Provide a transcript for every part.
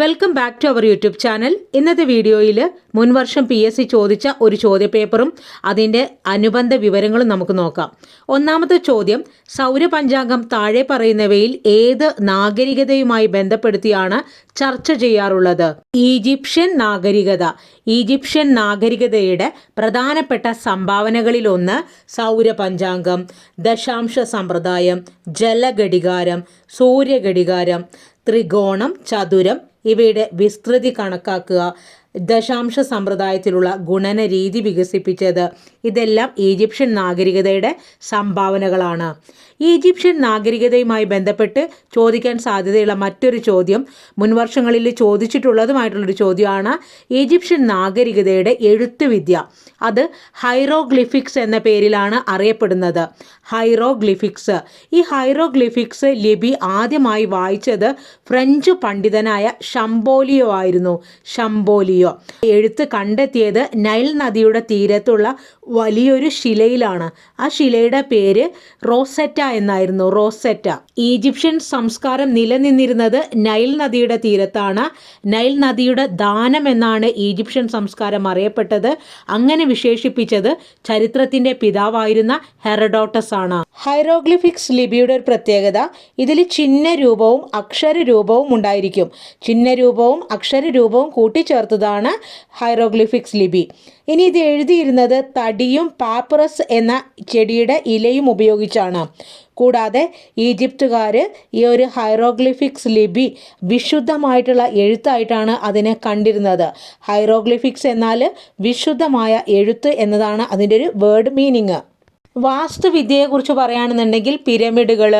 Welcome back to our YouTube channel ഇന്നത്തെ വീഡിയോയിൽ മുൻവർഷം P S C ചോദിച്ച ഒരു ചോദ്യപേപ്പറും അതിന്റെ അനുബന്ധ വിവരങ്ങളും നമുക്ക് നോക്കാം. ഒന്നാമത്തെ ചോദ്യം സൗരപഞ്ചാംഗം താഴെ പറയുന്നവയിൽ ഏത് നാഗരികതയുമായി ബന്ധപ്പെടുത്തിയാണ് ചർച്ച ചെയ്യാറുള്ളത്? ഈജിപ്ഷ്യൻ നാഗരികത. ഈജിപ്ഷ്യൻ നാഗരികതയുടെ പ്രധാനപ്പെട്ട സംഭാവനകളിലൊന്ന് സൗരപഞ്ചാംഗം ദശാംശ സമ്പ്രദായം ജലഘടികാരം സൂര്യഘടികാരം ത്രികോണം ചതുരം ഇവയുടെ വിസ്തൃതി കണക്കാക്കുക ദശാംശ സമ്പ്രദായത്തിലുള്ള ഗുണന രീതി വികസിപ്പിച്ചത്. ഇതെല്ലാം ഈജിപ്ഷ്യൻ നാഗരികതയുടെ സംഭാവനകളാണ്. ഈജിപ്ഷ്യൻ നാഗരികതയുമായി ബന്ധപ്പെട്ട് ചോദിക്കാൻ സാധ്യതയുള്ള മറ്റൊരു ചോദ്യം മുൻവർഷങ്ങളിൽ ചോദിച്ചിട്ടുള്ളതുമായിട്ടുള്ളൊരു ചോദ്യമാണ് ഈജിപ്ഷ്യൻ നാഗരികതയുടെ എഴുത്തുവിദ്യ. അത് ഹൈറോഗ്ലിഫിക്സ് എന്ന പേരിലാണ് അറിയപ്പെടുന്നത്. ഹൈറോഗ്ലിഫിക്സ്. ഈ ഹൈറോഗ്ലിഫിക്സ് ലിപി ആദ്യമായി വായിച്ചത് ഫ്രഞ്ച് പണ്ഡിതനായ ഷംബോലിയോ ആയിരുന്നു. ഷംബോലിയോ എഴുത്ത് കണ്ടെത്തിയത് നൈൽ നദിയുടെ തീരത്തുള്ള വലിയൊരു ശിലയിലാണ്. ആ ശിലയുടെ പേര് റോസെറ്റ എന്നായിരുന്നു. റോസെറ്റ. ഈജിപ്ഷ്യൻ സംസ്കാരം നിലനിന്നിരുന്നത് നൈൽ നദിയുടെ തീരത്താണ്. നൈൽ നദിയുടെ ദാനം എന്നാണ് ഈജിപ്ഷ്യൻ സംസ്കാരം അറിയപ്പെട്ടത്. അങ്ങനെ വിശേഷിപ്പിച്ചത് ചരിത്രത്തിന്റെ പിതാവായിരുന്ന ഹെറഡോട്ടസ് ആണ്. ഹൈറോഗ്ലിഫിക്സ് ലിപിയുടെ ഒരു പ്രത്യേകത ഇതിൽ ചിഹ്ന രൂപവും അക്ഷര രൂപവും ഉണ്ടായിരിക്കും. ചിഹ്ന രൂപവും അക്ഷര രൂപവും കൂട്ടിച്ചേർത്തതാണ് ഹൈറോഗ്ലിഫിക്സ് ലിപി. ഇനി ഇത് എഴുതിയിരുന്നത് തടിയും പാപ്പറസ് എന്ന ചെടിയുടെ ഇലയും ഉപയോഗിച്ചാണ്. കൂടാതെ ഈജിപ്തുകാർ ഈ ഒരു ഹൈറോഗ്ലിഫിക്സ് ലിപി വിശുദ്ധമായിട്ടുള്ള എഴുത്തായിട്ടാണ് അതിനെ കണ്ടിരുന്നത്. ഹൈറോഗ്ലിഫിക്സ് എന്നാൽ വിശുദ്ധമായ എഴുത്ത് എന്നതാണ് അതിന്റെ ഒരു വേർഡ് മീനിങ്. വാസ്തുവിദ്യയെക്കുറിച്ച് പറയുകയാണെന്നുണ്ടെങ്കിൽ പിരമിഡുകൾ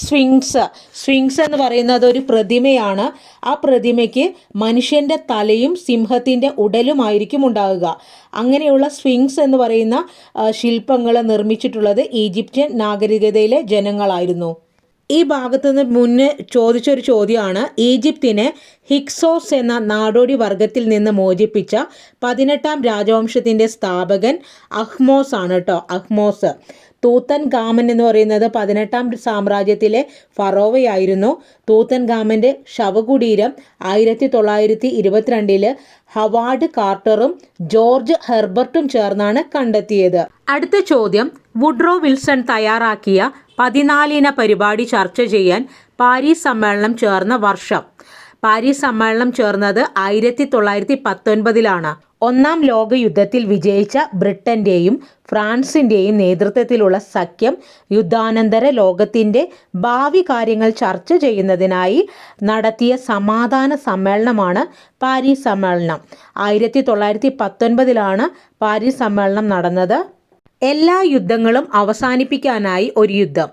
സ്വിങ്സ് സ്വിങ്സ് എന്ന് പറയുന്നത് ഒരു പ്രതിമയാണ്. ആ പ്രതിമയ്ക്ക് മനുഷ്യന്റെ തലയും സിംഹത്തിന്റെ ഉടലുമായിരിക്കും ഉണ്ടാവുക അങ്ങനെയുള്ള സ്വിങ്സ് എന്ന് പറയുന്ന ശില്പങ്ങൾ നിർമ്മിച്ചിട്ടുള്ളത് ഈജിപ്ഷ്യൻ നാഗരികതയിലെ ജനങ്ങളായിരുന്നു. ഈ ഭാഗത്തു നിന്ന് മുന്നേ ചോദിച്ചൊരു ചോദ്യമാണ്. ഈജിപ്തിനെ ഹിക്സോസ് എന്ന നാടോടി വർഗത്തിൽ നിന്ന് മോചിപ്പിച്ച പതിനെട്ടാം രാജവംശത്തിന്റെ സ്ഥാപകൻ അഹ്മോസ് ആണ് കേട്ടോ അഹ്മോസ്. തൂത്തൻ ഗാമൻ എന്ന് പറയുന്നത് പതിനെട്ടാം സാമ്രാജ്യത്തിലെ ഫറോവയായിരുന്നു. തൂത്തൻ ഗാമന്റെ ശവകുടീരം ആയിരത്തി തൊള്ളായിരത്തി ഇരുപത്തിരണ്ടിൽ ഹവാർഡ് കാർട്ടറും ജോർജ് ഹെർബർട്ടും ചേർന്നാണ് കണ്ടെത്തിയത്. അടുത്ത ചോദ്യം. വുഡ്രോ വിൽസൺ തയ്യാറാക്കിയ പതിനാലിന പരിപാടി ചർച്ച ചെയ്യാൻ പാരീസ് സമ്മേളനം ചേർന്ന വർഷം. പാരീസ് സമ്മേളനം ചേർന്നത് ആയിരത്തി തൊള്ളായിരത്തി പത്തൊൻപതിലാണ് ഒന്നാം ലോകയുദ്ധത്തിൽ വിജയിച്ച ബ്രിട്ടന്റെയും ഫ്രാൻസിന്റെയും നേതൃത്വത്തിലുള്ള സഖ്യം യുദ്ധാനന്തര ലോകത്തിന്റെ ഭാവി കാര്യങ്ങൾ ചർച്ച ചെയ്യുന്നതിനായി നടത്തിയ സമാധാന സമ്മേളനമാണ് പാരീസ് സമ്മേളനം. ആയിരത്തി തൊള്ളായിരത്തി പത്തൊൻപതിലാണ് പാരീസ് സമ്മേളനം നടന്നത്. എല്ലാ യുദ്ധങ്ങളും അവസാനിപ്പിക്കാനായി ഒരു യുദ്ധം.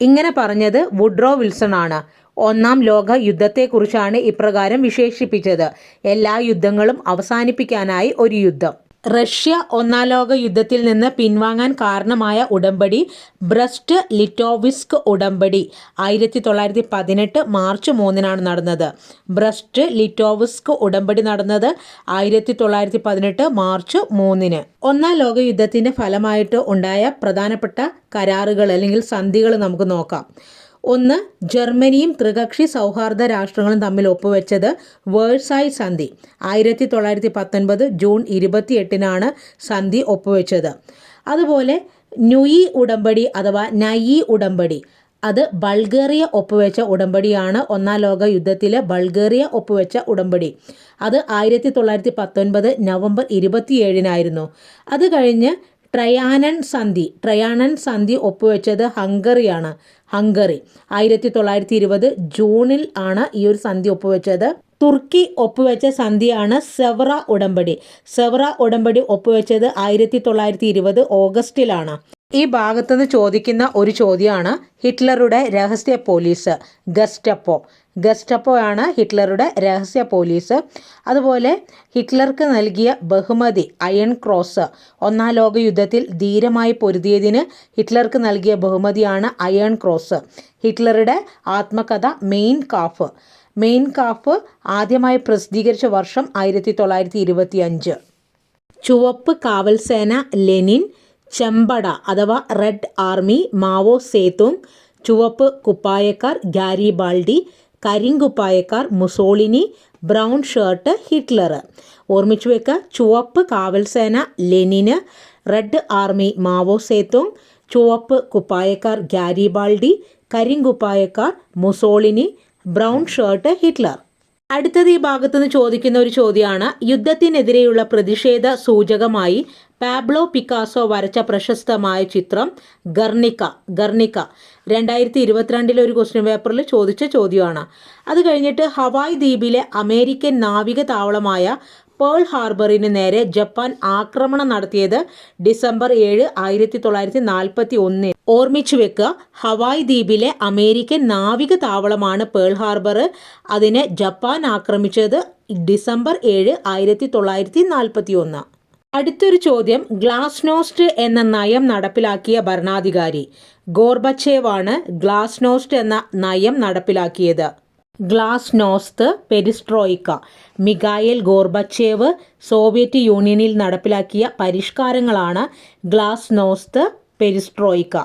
ഇങ്ങനെ പറഞ്ഞത് വുഡ്രോ വിൽസൺ ആണ് ഒന്നാം ലോക യുദ്ധത്തെക്കുറിച്ചാണ് ഇപ്രകാരം വിശേഷിപ്പിച്ചത്. എല്ലാ യുദ്ധങ്ങളും അവസാനിപ്പിക്കാനായി ഒരു യുദ്ധം. റഷ്യ ഒന്നാം ലോക യുദ്ധത്തിൽ നിന്ന് പിൻവാങ്ങാൻ കാരണമായ ഉടമ്പടി ബ്രസ്റ്റ് ലിറ്റോവിസ്ക് ഉടമ്പടി. ആയിരത്തി തൊള്ളായിരത്തി പതിനെട്ട് മാർച്ച് മൂന്നിനാണ് നടന്നത്. ബ്രസ്റ്റ് ലിറ്റോവിസ്ക് ഉടമ്പടി നടന്നത് ആയിരത്തി തൊള്ളായിരത്തി പതിനെട്ട് മാർച്ച് മൂന്നിന്. ഒന്നാം ലോക യുദ്ധത്തിന്റെ ഫലമായിട്ട് ഉണ്ടായ പ്രധാനപ്പെട്ട കരാറുകൾ അല്ലെങ്കിൽ സന്ധികൾ നമുക്ക് നോക്കാം. ഒന്ന് ജർമ്മനിയും ത്രികക്ഷി സൗഹാർദ്ദ രാഷ്ട്രങ്ങളും തമ്മിൽ ഒപ്പുവെച്ചത് വേഴ്സായി സന്ധി. ആയിരത്തി തൊള്ളായിരത്തി പത്തൊൻപത് ജൂൺ ഇരുപത്തിയെട്ടിനാണ് സന്ധി ഒപ്പുവെച്ചത്. അതുപോലെ ന്യൂയി ഉടമ്പടി അഥവാ നയി ഉടമ്പടി അത് ബൾഗേറിയ ഒപ്പുവെച്ച ഉടമ്പടിയാണ് ഒന്നാം ലോക യുദ്ധത്തിലെ ബൾഗേറിയ ഒപ്പുവെച്ച ഉടമ്പടി. അത് ആയിരത്തി തൊള്ളായിരത്തി പത്തൊൻപത് നവംബർ ഇരുപത്തിയേഴിനായിരുന്നു. അത് കഴിഞ്ഞ് ട്രയാനൻ സന്ധി. ട്രയാനൻ സന്ധി ഒപ്പുവെച്ചത് ഹംഗറിയാണ്. ഹംഗറി. ആയിരത്തി തൊള്ളായിരത്തി ഇരുപത് ജൂണിൽ ആണ് ഈ ഒരു സന്ധി ഒപ്പുവെച്ചത്. തുർക്കി ഒപ്പുവെച്ച സന്ധിയാണ് സെവറ ഉടമ്പടി. സെവറ ഉടമ്പടി ഒപ്പുവെച്ചത് ആയിരത്തി തൊള്ളായിരത്തി ഇരുപത് ഓഗസ്റ്റിലാണ്. ഈ ഭാഗത്തുനിന്ന് ചോദിക്കുന്ന ഒരു ചോദ്യമാണ് ഹിറ്റ്ലറുടെ രഹസ്യ പോലീസ് ഗസ്റ്റപ്പോ. ഗസ്റ്റപ്പോ ആണ് ഹിറ്റ്ലറുടെ രഹസ്യ പോലീസ്. അതുപോലെ ഹിറ്റ്ലർക്ക് നൽകിയ ബഹുമതി അയൺ ക്രോസ് ഒന്നാം ലോക യുദ്ധത്തിൽ ധീരമായി പൊരുതിയതിന് ഹിറ്റ്ലർക്ക് നൽകിയ ബഹുമതിയാണ് അയൺ ക്രോസ്. ഹിറ്റ്ലറുടെ ആത്മകഥ മെയിൻ കാഫ്. മെയിൻ കാഫ് ആദ്യമായി പ്രസിദ്ധീകരിച്ച വർഷം ആയിരത്തി തൊള്ളായിരത്തി ഇരുപത്തി അഞ്ച് ചുവപ്പ് കാവൽസേന ലെനിൻ ചെമ്പട അഥവാ റെഡ് ആർമി മാവോ സേതുങ് ചുവപ്പ് കുപ്പായക്കാർ ഗാരിബാൾഡി കരിങ്കുപ്പായക്കാർ മുസോളിനി ബ്രൗൺ ഷർട്ട് ഹിറ്റ്ലർ. ഓർമ്മിച്ചു വെക്കുക ചുവപ്പ് കാവൽസേന ലെനിന് റെഡ് ആർമി മാവോ സേത്തോങ് ചുവപ്പ് കുപ്പായക്കാർ ഗാരിബാൾഡി കരിങ്കുപ്പായക്കാർ മുസോളിനി ബ്രൗൺ ഷർട്ട് ഹിറ്റ്ലർ. അടുത്തത് ഈ ഭാഗത്തുനിന്ന് ചോദിക്കുന്ന ഒരു ചോദ്യമാണ് യുദ്ധത്തിനെതിരെയുള്ള പ്രതിഷേധ സൂചകമായി പാബ്ലോ പിക്കാസോ വരച്ച പ്രശസ്തമായ ചിത്രം ഗർണിക്ക ഗർണിക്ക. രണ്ടായിരത്തി ഇരുപത്തിരണ്ടിലെ ഒരു ക്വസ്റ്റ്യൻ പേപ്പറിൽ ചോദിച്ച ചോദ്യമാണ്. അത് കഴിഞ്ഞിട്ട് ഹവായ് ദ്വീപിലെ അമേരിക്കൻ നാവിക താവളമായ പേൾ ഹാർബറിന് നേരെ ജപ്പാൻ ആക്രമണം നടത്തിയത് ഡിസംബർ ഏഴ് ആയിരത്തി തൊള്ളായിരത്തി നാൽപ്പത്തി ഒന്നിൽ ഓർമ്മിച്ചു വെക്കുക ഹവായ് ദ്വീപിലെ അമേരിക്കൻ നാവിക താവളമാണ് പേൾ ഹാർബർ. അതിനെ ജപ്പാൻ ആക്രമിച്ചത് ഡിസംബർ ഏഴ് ആയിരത്തി തൊള്ളായിരത്തി നാൽപ്പത്തി ഒന്ന് അടുത്തൊരു ചോദ്യം. ഗ്ലാസ്നോസ്റ്റ് എന്ന നയം നടപ്പിലാക്കിയ ഭരണാധികാരി. ഗോർബച്ചേവാണ് ഗ്ലാസ്നോസ്റ്റ് എന്ന നയം നടപ്പിലാക്കിയത്. Glasnost perestroika. Mikhail Gorbachev Soviet യൂണിയനിൽ നടപ്പിലാക്കിയ പരിഷ്കാരങ്ങളാണ് ഗ്ലാസ്നോസ്ത് പെരിസ്ട്രോയിക്ക.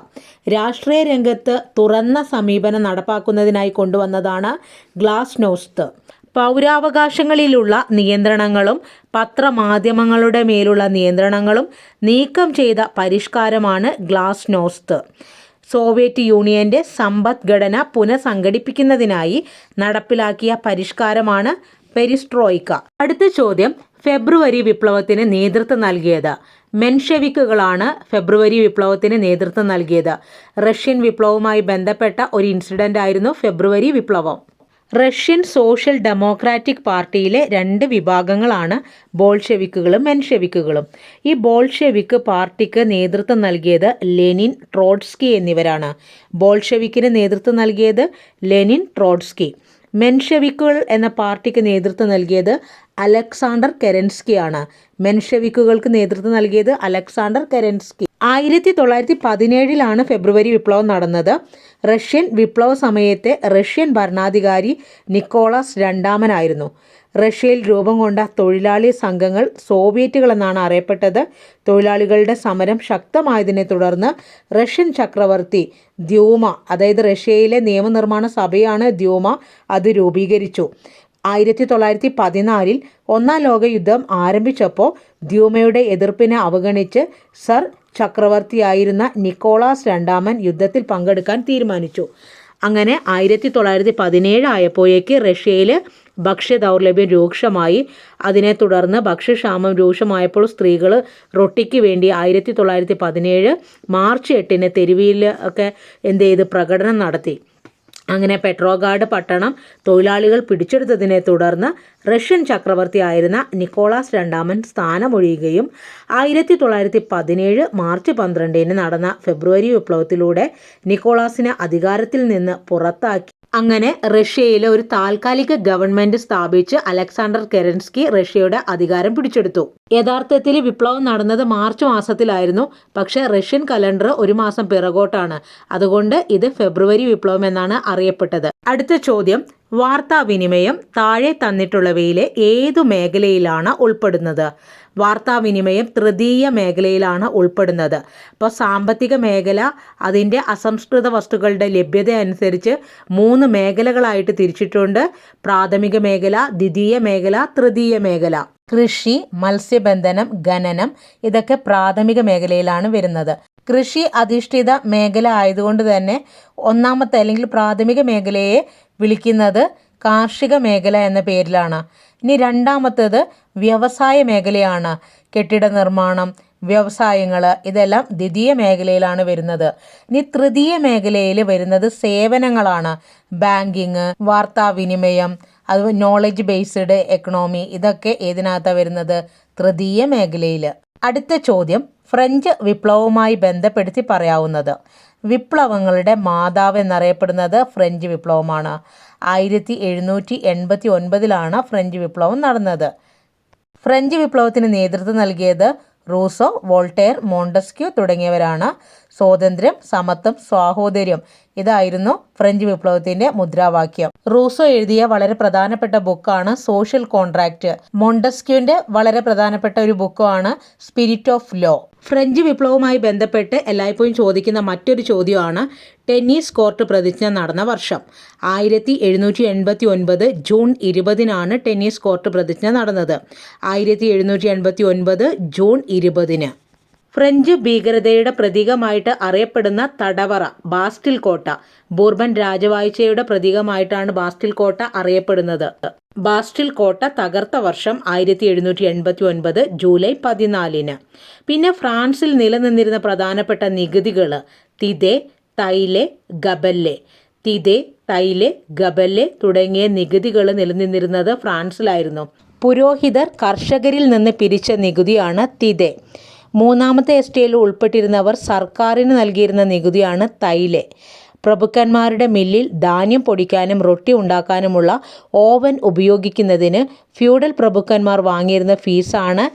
രാഷ്ട്രീയ രംഗത്ത് തുറന്ന സമീപനം നടപ്പാക്കുന്നതിനായി കൊണ്ടുവന്നതാണ് ഗ്ലാസ് നോസ്ത് പൗരാവകാശങ്ങളിലുള്ള നിയന്ത്രണങ്ങളും പത്രമാധ്യമങ്ങളുടെ മേലുള്ള നിയന്ത്രണങ്ങളും നീക്കം ചെയ്ത പരിഷ്കാരമാണ് ഗ്ലാസ് നോസ്ത്. സോവിയറ്റ് യൂണിയന്റെ സമ്പദ്ഘടന പുനഃസംഘടിപ്പിക്കുന്നതിനായി നടപ്പിലാക്കിയ പരിഷ്കാരമാണ് പെരിസ്ട്രോയിക്ക. അടുത്ത ചോദ്യം ഫെബ്രുവരി വിപ്ലവത്തിന് നേതൃത്വം നൽകിയത്. മെൻഷെവിക്കുകളാണ് ഫെബ്രുവരി വിപ്ലവത്തിന് നേതൃത്വം നൽകിയത്. റഷ്യൻ വിപ്ലവവുമായി ബന്ധപ്പെട്ട ഒരു ഇൻസിഡന്റ് ആയിരുന്നു ഫെബ്രുവരി വിപ്ലവം. റഷ്യൻ സോഷ്യൽ ഡെമോക്രാറ്റിക് പാർട്ടിയിലെ രണ്ട് വിഭാഗങ്ങളാണ് ബോൾഷെവിക്കുകളും മെൻഷെവിക്കുകളും. ഈ ബോൾഷെവിക്ക് പാർട്ടിക്ക് നേതൃത്വം നൽകിയത് ലെനിൻ ട്രോട്സ്കി എന്നിവരാണ്. ബോൾഷെവിക്കിന് നേതൃത്വം നൽകിയത് ലെനിൻ ട്രോട്സ്കി. മെൻഷെവിക്കുകൾ എന്ന പാർട്ടിക്ക് നേതൃത്വം നൽകിയത് അലക്സാണ്ടർ കെരൻസ്കിയാണ്. മെൻഷെവിക്കുകൾക്ക് നേതൃത്വം നൽകിയത് അലക്സാണ്ടർ കെരൻസ്കി. ആയിരത്തി തൊള്ളായിരത്തി പതിനേഴിലാണ് ഫെബ്രുവരി വിപ്ലവം നടന്നത്. റഷ്യൻ വിപ്ലവ സമയത്തെ റഷ്യൻ ഭരണാധികാരി നിക്കോളാസ് രണ്ടാമനായിരുന്നു. റഷ്യയിൽ രൂപം കൊണ്ട തൊഴിലാളി സംഘങ്ങൾ സോവിയറ്റുകൾ എന്നാണ് അറിയപ്പെട്ടത്. തൊഴിലാളികളുടെ സമരം ശക്തമായതിനെ തുടർന്ന് റഷ്യൻ ചക്രവർത്തി ദ്യൂമ അതായത് റഷ്യയിലെ നിയമനിർമ്മാണ സഭയാണ് ദ്യൂമ അത് രൂപീകരിച്ചു. ആയിരത്തി തൊള്ളായിരത്തി പതിനാലിൽ ഒന്നാം ലോകയുദ്ധം ആരംഭിച്ചപ്പോൾ ദ്യൂമയുടെ എതിർപ്പിനെ അവഗണിച്ച് സർ ചക്രവർത്തിയായിരുന്ന നിക്കോളാസ് രണ്ടാമൻ യുദ്ധത്തിൽ പങ്കെടുക്കാൻ തീരുമാനിച്ചു. അങ്ങനെ ആയിരത്തി തൊള്ളായിരത്തി പതിനേഴ് ആയപ്പോഴേക്ക് റഷ്യയിൽ ഭക്ഷ്യദൗർലഭ്യം രൂക്ഷമായി. അതിനെ തുടർന്ന് ഭക്ഷ്യക്ഷാമം രൂക്ഷമായപ്പോൾ സ്ത്രീകൾ റൊട്ടിക്ക് വേണ്ടി ആയിരത്തി തൊള്ളായിരത്തി പതിനേഴ് മാർച്ച് എട്ടിന് തെരുവിയിൽ ഒക്കെ എന്ത് ചെയ്ത് പ്രകടനം നടത്തി. അങ്ങനെ പെട്രോഗാർഡ് പട്ടണം തൊഴിലാളികൾ പിടിച്ചെടുത്തതിനെ തുടർന്ന് റഷ്യൻ ചക്രവർത്തിയായിരുന്ന നിക്കോളാസ് രണ്ടാമൻ സ്ഥാനമൊഴിയുകയും ആയിരത്തി തൊള്ളായിരത്തി പതിനേഴ് മാർച്ച് പന്ത്രണ്ടിന് നടന്ന ഫെബ്രുവരി വിപ്ലവത്തിലൂടെ നിക്കോളാസിനെ അധികാരത്തിൽ നിന്ന് പുറത്താക്കി. അങ്ങനെ റഷ്യയിലെ ഒരു താൽക്കാലിക ഗവൺമെന്റ് സ്ഥാപിച്ച് അലക്സാണ്ടർ കെരൻസ്കി റഷ്യയുടെ അധികാരം പിടിച്ചെടുത്തു. യഥാർത്ഥത്തിൽ വിപ്ലവം നടന്നത് മാർച്ച് മാസത്തിലായിരുന്നു. പക്ഷേ റഷ്യൻ കലണ്ടർ ഒരു മാസം പിറകോട്ടാണ്. അതുകൊണ്ട് ഇത് ഫെബ്രുവരി വിപ്ലവം എന്നാണ് അറിയപ്പെട്ടത്. അടുത്ത ചോദ്യം. വാർത്താവിനിമയം താഴെ തന്നിട്ടുള്ളവയിലെ ഏതു മേഖലയിലാണ് ഉൾപ്പെടുന്നത്? വാർത്താവിനിമയം തൃതീയ മേഖലയിലാണ് ഉൾപ്പെടുന്നത്. അപ്പോൾ സാമ്പത്തിക മേഖല അതിന്റെ അസംസ്കൃത വസ്തുക്കളുടെ ലഭ്യത അനുസരിച്ച് മൂന്ന് മേഖലകളായിട്ട് തിരിച്ചിട്ടുണ്ട്. പ്രാഥമിക മേഖല ദ്വിതീയ മേഖല തൃതീയ മേഖല. കൃഷി മത്സ്യബന്ധനം ഖനനം ഇതൊക്കെ പ്രാഥമിക മേഖലയിലാണ് വരുന്നത്. കൃഷി അധിഷ്ഠിത മേഖല ആയതുകൊണ്ട് തന്നെ ഒന്നാമത്തെ അല്ലെങ്കിൽ പ്രാഥമിക മേഖലയെ വിളിക്കുന്നത് കാർഷിക മേഖല എന്ന പേരിലാണ്. ഇനി രണ്ടാമത്തേത് വ്യവസായ മേഖലയാണ്. കെട്ടിട നിർമ്മാണം വ്യവസായങ്ങൾ ഇതെല്ലാം ദ്വിതീയ മേഖലയിലാണ് വരുന്നത്. ഇനി തൃതീയ മേഖലയിൽ വരുന്നത് സേവനങ്ങളാണ്. ബാങ്കിങ് വാർത്താവിനിമയം അത് നോളജ് ബേസ്ഡ് എക്കണോമി ഇതൊക്കെ ഏതിനകത്താണ് വരുന്നത്? തൃതീയ മേഖലയിൽ അടുത്ത ചോദ്യം ഫ്രഞ്ച് വിപ്ലവവുമായി ബന്ധപ്പെടുത്തി പറയാവുന്നത്. വിപ്ലവങ്ങളുടെ മാതാവ് എന്നറിയപ്പെടുന്നത് ഫ്രഞ്ച് വിപ്ലവമാണ്. ആയിരത്തി എഴുന്നൂറ്റി എൺപത്തി ഒൻപതിലാണ് ഫ്രഞ്ച് വിപ്ലവം നടന്നത്. ഫ്രഞ്ച് വിപ്ലവത്തിന് നേതൃത്വം നൽകിയത് റൂസോ വോൾട്ടെയർ മോണ്ടസ്ക്യൂ തുടങ്ങിയവരാണ്. സ്വാതന്ത്ര്യം സമത്വം സ്വാഹോദര്യം. ഇതായിരുന്നു ഫ്രഞ്ച് വിപ്ലവത്തിന്റെ മുദ്രാവാക്യം. റൂസോ എഴുതിയ വളരെ പ്രധാനപ്പെട്ട ബുക്കാണ് സോഷ്യൽ കോൺട്രാക്റ്റ് മൊണ്ടസ്ക്യൂന്റെ വളരെ പ്രധാനപ്പെട്ട ഒരു ബുക്കുമാണ് സ്പിരിറ്റ് ഓഫ് ലോ. ഫ്രഞ്ച് വിപ്ലവവുമായി ബന്ധപ്പെട്ട് എല്ലായ്പ്പോഴും ചോദിക്കുന്ന മറ്റൊരു ചോദ്യമാണ് ടെന്നീസ് കോർട്ട് പ്രതിജ്ഞ നടന്ന വർഷം. ആയിരത്തി എഴുന്നൂറ്റി എൺപത്തി ഒൻപത് ജൂൺ ഇരുപതിനാണ് ടെന്നീസ് കോർട്ട് പ്രതിജ്ഞ നടന്നത്. ആയിരത്തി എഴുന്നൂറ്റി എൺപത്തി ഒൻപത് ജൂൺ ഇരുപതിന്. ഫ്രഞ്ച് ഭീകരതയുടെ പ്രതീകമായിട്ട് അറിയപ്പെടുന്ന തടവറ ബാസ്റ്റിൽ കോട്ട ബോർബൻ രാജവാഴ്ചയുടെ പ്രതീകമായിട്ടാണ് ബാസ്റ്റിൽ കോട്ട അറിയപ്പെടുന്നത്. ബാസ്റ്റിൽ കോട്ട തകർത്ത വർഷം ആയിരത്തി എഴുന്നൂറ്റി എൺപത്തി ഒൻപത് ജൂലൈ പതിനാലിന്. പിന്നെ ഫ്രാൻസിൽ നിലനിന്നിരുന്ന പ്രധാനപ്പെട്ട നികുതികൾ തിതെ തൈലെ ഗബല്ലെ. തിതെ തൈലെ ഗബല്ലെ തുടങ്ങിയ നികുതികൾ നിലനിന്നിരുന്നത് ഫ്രാൻസിലായിരുന്നു. പുരോഹിതർ കർഷകരിൽ നിന്ന് പിരിച്ച നികുതിയാണ് തിതെ. മൂന്നാമത്തെ എസ്റ്റേയിൽ ഉൾപ്പെട്ടിരുന്നവർ സർക്കാരിന് നൽകിയിരുന്ന നികുതിയാണ് തൈലെ. പ്രഭുക്കന്മാരുടെ മില്ലിൽ ധാന്യം പൊടിക്കാനും റൊട്ടി ഉണ്ടാക്കാനുമുള്ള ഓവൻ ഉപയോഗിക്കുന്നതിന് ഫ്യൂഡൽ പ്രഭുക്കന്മാർ വാങ്ങിയിരുന്ന ഫീസാണ്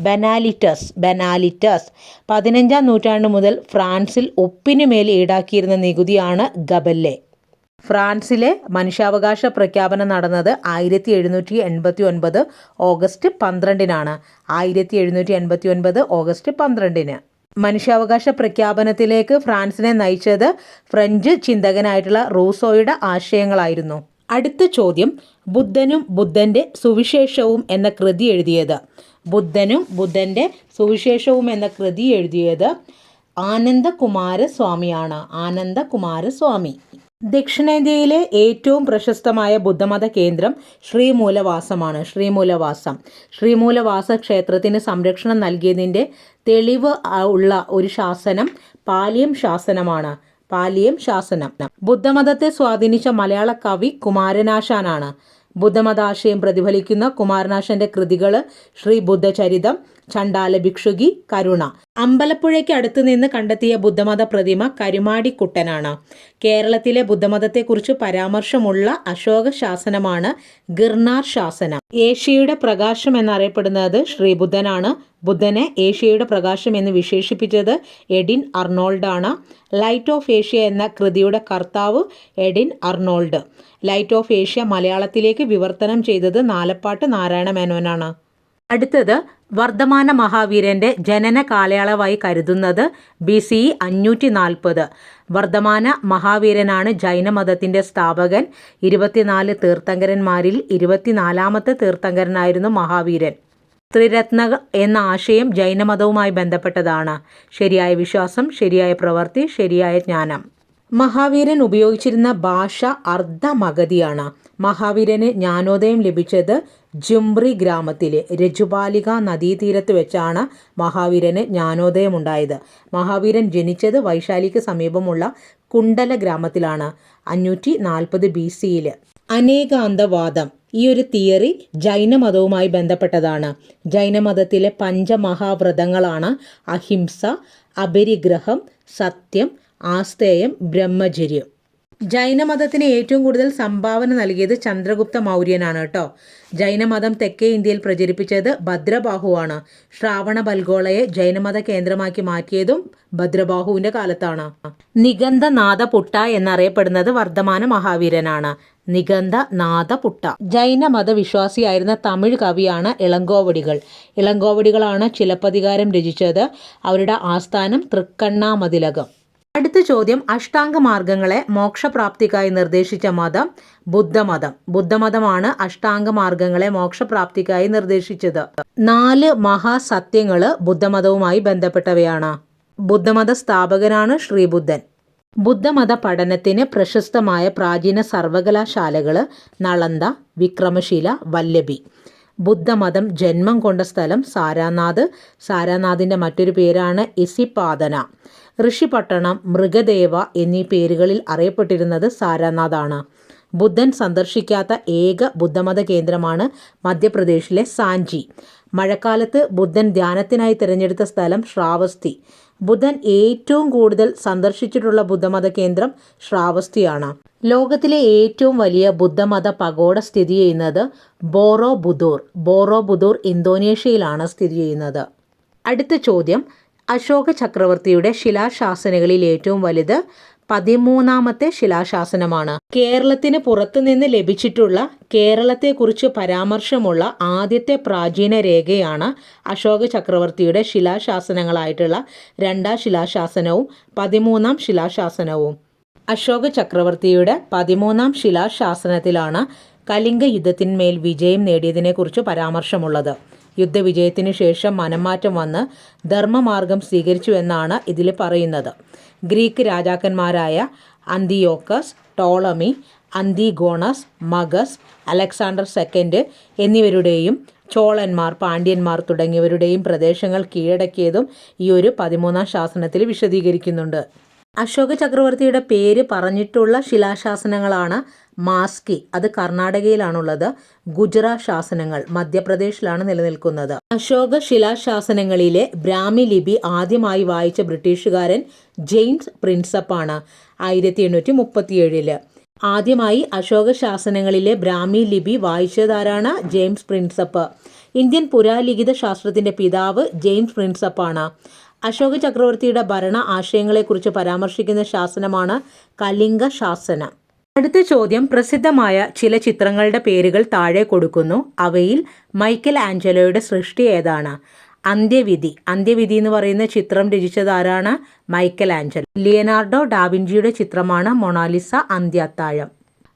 ബനാലിറ്റസ് ബനാലിറ്റസ്. പതിനഞ്ചാം നൂറ്റാണ്ട് മുതൽ ഫ്രാൻസിൽ ഉപ്പിനു മേൽ ഈടാക്കിയിരുന്ന നികുതിയാണ് ഗബല്ലെ. ഫ്രാൻസിലെ മനുഷ്യാവകാശ പ്രഖ്യാപനം നടന്നത് ആയിരത്തി എഴുന്നൂറ്റി എൺപത്തി ഒൻപത് ഓഗസ്റ്റ് പന്ത്രണ്ടിനാണ്. ആയിരത്തി എഴുന്നൂറ്റി എൺപത്തി ഒൻപത് ഓഗസ്റ്റ് പന്ത്രണ്ടിന്. മനുഷ്യാവകാശ പ്രഖ്യാപനത്തിലേക്ക് ഫ്രാൻസിനെ നയിച്ചത് ഫ്രഞ്ച് ചിന്തകനായിട്ടുള്ള റൂസോയുടെ ആശയങ്ങളായിരുന്നു. അടുത്ത ചോദ്യം ബുദ്ധനും ബുദ്ധന്റെ സുവിശേഷവും എന്ന കൃതി എഴുതിയത്. ബുദ്ധനും ബുദ്ധന്റെ സുവിശേഷവും എന്ന കൃതി എഴുതിയത് ആനന്ദകുമാരസ്വാമിയാണ്. ആനന്ദകുമാരസ്വാമി. ദക്ഷിണേന്ത്യയിലെ ഏറ്റവും പ്രശസ്തമായ ബുദ്ധമത കേന്ദ്രം ശ്രീമൂലവാസമാണ്. ശ്രീമൂലവാസം. ശ്രീമൂലവാസ ക്ഷേത്രത്തിന് സംരക്ഷണം നൽകിയതിന്റെ തെളിവ് ഉള്ള ഒരു ശാസനം പാലിയം ശാസനമാണ്. പാലിയം ശാസനം. ബുദ്ധമതത്തെ സ്വാധീനിച്ച മലയാള കവി കുമാരനാശാനാണ്. ബുദ്ധമതാശയം പ്രതിഫലിക്കുന്ന കുമാരനാശന്റെ കൃതികൾ ശ്രീ ബുദ്ധചരിതം ചണ്ടാല ഭിക്ഷുകി കരുണ. അമ്പലപ്പുഴയ്ക്ക് അടുത്ത് നിന്ന് കണ്ടെത്തിയ ബുദ്ധമത പ്രതിമ കരുമാടിക്കുട്ടനാണ്. കേരളത്തിലെ ബുദ്ധമതത്തെക്കുറിച്ച് പരാമർശമുള്ള അശോക ശാസനമാണ് ഗിർനാർ ശാസനം. ഏഷ്യയുടെ പ്രകാശം എന്നറിയപ്പെടുന്നത് ശ്രീബുദ്ധനാണ്. ബുദ്ധനെ ഏഷ്യയുടെ പ്രകാശം എന്ന് വിശേഷിപ്പിച്ചത് എഡിൻ അർണോൾഡാണ്. ലൈറ്റ് ഓഫ് ഏഷ്യ എന്ന കൃതിയുടെ കർത്താവ് Edwin Arnold. Light of Asia മലയാളത്തിലേക്ക് വിവർത്തനം ചെയ്തത് നാലപ്പാട്ട് നാരായണ മേനോനാണ്. അടുത്തത് വർദ്ധമാന മഹാവീരന്റെ ജനന കാലയളവായി കരുതുന്നത് ബി സി ഇ അഞ്ഞൂറ്റി നാൽപ്പത് വർദ്ധമാന മഹാവീരനാണ് ജൈനമതത്തിന്റെ സ്ഥാപകൻ. ഇരുപത്തിനാല് തീർത്ഥങ്കരന്മാരിൽ ഇരുപത്തിനാലാമത്തെ തീർത്ഥങ്കരനായിരുന്നു മഹാവീരൻ. ത്രിരത്ന എന്ന ആശയം ജൈനമതവുമായി ബന്ധപ്പെട്ടതാണ്. ശരിയായ വിശ്വാസം ശരിയായ പ്രവൃത്തി ശരിയായ ജ്ഞാനം. മഹാവീരൻ ഉപയോഗിച്ചിരുന്ന ഭാഷ അർദ്ധമഗതിയാണ് മഹാവീരന് ജ്ഞാനോദയം ലഭിച്ചത് ജുംബ്രി ഗ്രാമത്തിലെ രജുപാലിക നദീതീരത്ത് വെച്ചാണ് മഹാവീരന് ജ്ഞാനോദയം ഉണ്ടായത് മഹാവീരൻ ജനിച്ചത് വൈശാലിക്ക് സമീപമുള്ള കുണ്ടല ഗ്രാമത്തിലാണ് അഞ്ഞൂറ്റി നാൽപ്പത് ബി സിയിൽ അനേകാന്തവാദം. ഈ ഒരു തിയറി ജൈനമതവുമായി ബന്ധപ്പെട്ടതാണ്. ജൈനമതത്തിലെ പഞ്ചമഹാവ്രതങ്ങളാണ് അഹിംസ അപരിഗ്രഹം സത്യം ആസ്തേയം ബ്രഹ്മചര്യം. ജൈനമതത്തിന് ഏറ്റവും കൂടുതൽ സംഭാവന നൽകിയത് ചന്ദ്രഗുപ്ത മൗര്യനാണ് കേട്ടോ. ജൈനമതം തെക്കേ ഇന്ത്യയിൽ പ്രചരിപ്പിച്ചത് ഭദ്രബാഹുവാണ്. ശ്രാവണ ബൽഗോളയെ ജൈനമത കേന്ദ്രമാക്കി മാറ്റിയതും ഭദ്രബാഹുവിന്റെ കാലത്താണ്. നിഗന്ധ നാദപുട്ട എന്നറിയപ്പെടുന്നത് വർദ്ധമാന മഹാവീരനാണ്. നിഗന്ധ നാദപുട്ട ജൈനമത വിശ്വാസിയായിരുന്ന തമിഴ് കവിയാണ് ഇളങ്കോവടികൾ. ഇളങ്കോവടികളാണ് ചിലപ്പതികാരം രചിച്ചത്. അവരുടെ ആസ്ഥാനം തൃക്കണ്ണാമതിലകം. അടുത്ത ചോദ്യം അഷ്ടാംഗ മാർഗങ്ങളെ മോക്ഷപ്രാപ്തിക്കായി നിർദ്ദേശിച്ച മതം ബുദ്ധമതം. ബുദ്ധമതമാണ് അഷ്ടാംഗ മാർഗങ്ങളെ മോക്ഷപ്രാപ്തിക്കായി നിർദ്ദേശിച്ചത്. നാല് മഹാസത്യങ്ങൾ ബുദ്ധമതവുമായി ബന്ധപ്പെട്ടവയാണ്. ബുദ്ധമത സ്ഥാപകനാണ് ശ്രീബുദ്ധൻ. ബുദ്ധമത പഠനത്തിന് പ്രശസ്തമായ പ്രാചീന സർവകലാശാലകൾ നളന്ദ വിക്രമശീല വല്ലഭി. ബുദ്ധമതം ജന്മം കൊണ്ട സ്ഥലം സാരാനാഥ്. സാരാനാഥിന്റെ മറ്റൊരു പേരാണ് ഇസിപാതന ഋഷിപട്ടണം മൃഗദേവ എന്നീ പേരുകളിൽ അറിയപ്പെട്ടിരുന്നത് സാരാനാഥാണ്. ബുദ്ധൻ സന്ദർശിക്കാത്ത ഏക ബുദ്ധമത കേന്ദ്രമാണ് മധ്യപ്രദേശിലെ സാഞ്ചി. മഴക്കാലത്ത് ബുദ്ധൻ ധ്യാനത്തിനായി തിരഞ്ഞെടുത്ത സ്ഥലം ശ്രാവസ്തി. ബുദ്ധൻ ഏറ്റവും കൂടുതൽ സന്ദർശിച്ചിട്ടുള്ള ബുദ്ധമത കേന്ദ്രം ശ്രാവസ്തിയാണ്. ലോകത്തിലെ ഏറ്റവും വലിയ ബുദ്ധമത പഗോഡ സ്ഥിതി ചെയ്യുന്നത് ബോറോ ബുദൂർ ബോറോ ബുദൂർ ഇന്തോനേഷ്യയിലാണ് സ്ഥിതി ചെയ്യുന്നത്. അടുത്ത ചോദ്യം അശോക ചക്രവർത്തിയുടെ ശിലാശാസനകളിൽ ഏറ്റവും വലുത് പതിമൂന്നാമത്തെ ശിലാശാസനമാണ്. കേരളത്തിന് പുറത്തുനിന്ന് ലഭിച്ചിട്ടുള്ള കേരളത്തെക്കുറിച്ച് പരാമർശമുള്ള ആദ്യത്തെ പ്രാചീന രേഖയാണ് അശോക ചക്രവർത്തിയുടെ ശിലാശാസനങ്ങളായിട്ടുള്ള രണ്ടാം ശിലാശാസനവും പതിമൂന്നാം ശിലാശാസനവും. അശോക ചക്രവർത്തിയുടെ പതിമൂന്നാം ശിലാശാസനത്തിലാണ് കലിംഗ യുദ്ധത്തിന്മേൽ വിജയം നേടിയതിനെക്കുറിച്ച് പരാമർശമുള്ളത്. യുദ്ധവിജയത്തിനു ശേഷം മനംമാറ്റം വന്ന് ധർമ്മമാർഗം സ്വീകരിച്ചുവെന്നാണ് ഇതിൽ പറയുന്നത്. Greek രാജാക്കന്മാരായ Antiochus Ptolemy Antigonus Magas Alexander second എന്നിവരുടെയും ചോളന്മാർ പാണ്ഡ്യന്മാർ തുടങ്ങിയവരുടെയും പ്രദേശങ്ങൾ കീഴടക്കിയതും ഈ ഒരു പതിമൂന്നാം ശാസനത്തിൽ വിശദീകരിക്കുന്നുണ്ട്. അശോക ചക്രവർത്തിയുടെ പേര് പറഞ്ഞിട്ടുള്ള ശിലാശാസനങ്ങളാണ് മാസ്കി. അത് കർണാടകയിലാണുള്ളത്. ഗുജറാ ശാസനങ്ങൾ മധ്യപ്രദേശിലാണ് നിലനിൽക്കുന്നത്. അശോക ശിലാശാസനങ്ങളിലെ ബ്രാഹ്മി ലിപി ആദ്യമായി വായിച്ച ബ്രിട്ടീഷുകാരൻ ജെയിംസ് പ്രിൻസപ്പാണ് ആയിരത്തി എണ്ണൂറ്റി മുപ്പത്തിയേഴിൽ ആദ്യമായി അശോക ശാസനങ്ങളിലെ ബ്രാഹ്മി ലിപി വായിച്ചതാരാണ് ജെയിംസ് പ്രിൻസപ്പ്? ഇന്ത്യൻ പുരാലിഖിത ശാസ്ത്രത്തിന്റെ പിതാവ് ജെയിംസ് പ്രിൻസപ്പാണ്. അശോക ചക്രവർത്തിയുടെ ഭരണ ആശയങ്ങളെക്കുറിച്ച് പരാമർശിക്കുന്ന ശാസനമാണ് കലിംഗ ശാസനം അടുത്ത ചോദ്യം പ്രസിദ്ധമായ ചില ചിത്രങ്ങളുടെ പേരുകൾ താഴെ കൊടുക്കുന്നു. അവയിൽ മൈക്കൽ ആഞ്ചലോയുടെ സൃഷ്ടി ഏതാണ്? അന്ത്യവിധി. അന്ത്യവിധി എന്ന് പറയുന്ന ചിത്രം രചിച്ചത് ആരാണ്? Michael Angelo. ലിയനാർഡോ ഡാവിൻജിയുടെ ചിത്രമാണ് മൊണാലിസ അന്ത്യത്താഴം.